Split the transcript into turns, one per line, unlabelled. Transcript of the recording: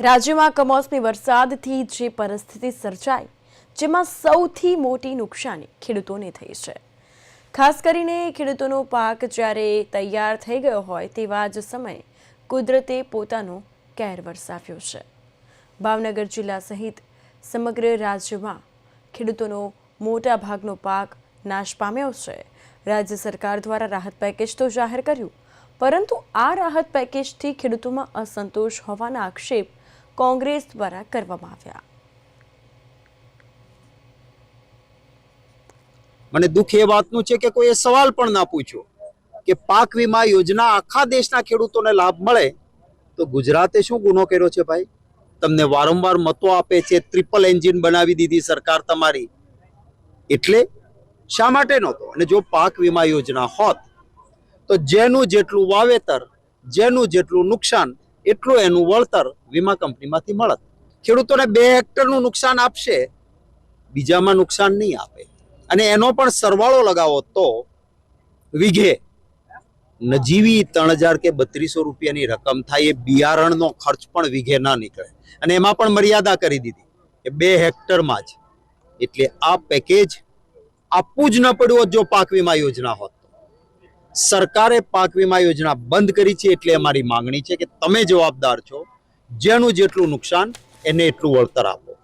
રાજ્યમાં કમોસમી વરસાદથી જે પરિસ્થિતિ સર્જાઈ, જેમાં સૌથી મોટી નુકસાની ખેડૂતોને થઈ છે. ખાસ કરીને ખેડૂતોનો પાક જ્યારે તૈયાર થઈ ગયો હોય તેવા જ સમયે કુદરતે પોતાનો કેર વરસાવ્યો છે. ભાવનગર જિલ્લા સહિત સમગ્ર રાજ્યમાં ખેડૂતોનો મોટા ભાગનો પાક નાશ પામ્યો છે. રાજ્ય સરકાર દ્વારા રાહત પેકેજ તો જાહેર કર્યું, પરંતુ આ રાહત પેકેજથી ખેડૂતોમાં અસંતોષ હોવાના આક્ષેપ કોંગ્રેસ દ્વારા કરવામાં આવ્યા.
મને દુઃખ એ વાતનું છે કે કોઈએ સવાલ પણ ના પૂછ્યો કે પાક વીમા યોજના આખા દેશના ખેડૂતોને લાભ મળે તો ગુજરાતે શું ગુનો કર્યો છે ભાઈ? તમને વારંવાર મતો આપે છે ટ્રિપલ એન્જિન બનાવી દીધી સરકાર તમારી. એટલે શા માટે નહોતો? અને જો પાક વીમા યોજના હોત તો જેનું જેટલું વાવેતર, જેનું જેટલું નુકસાન એટલું એનું વળતર વીમા કંપનીમાંથી મળત. ખેડૂતોને બે હેક્ટરનું નુકસાન આપશે, બીજામાં નુકસાન નહીં આપે. અને એનો પણ સરવાળો લગાવો તો વીઘે નજીવી ત્રણ હજાર કે બત્રીસો રૂપિયાની રકમ થાય, એ બિયારણનો ખર્ચ પણ વીઘે ના નીકળે. અને એમાં પણ મર્યાદા કરી દીધી કે બે હેક્ટરમાં જ. એટલે આ પેકેજ આપવું જ ન પડ્યું જો પાક વીમા યોજના હોત. સરકારે પાક વીમા યોજના બંધ કરી છે એટલે અમારી માંગણી છે કે તમે જવાબદાર છો. જેનું જેટલું નુકસાન, એને એટલું વળતર આપો.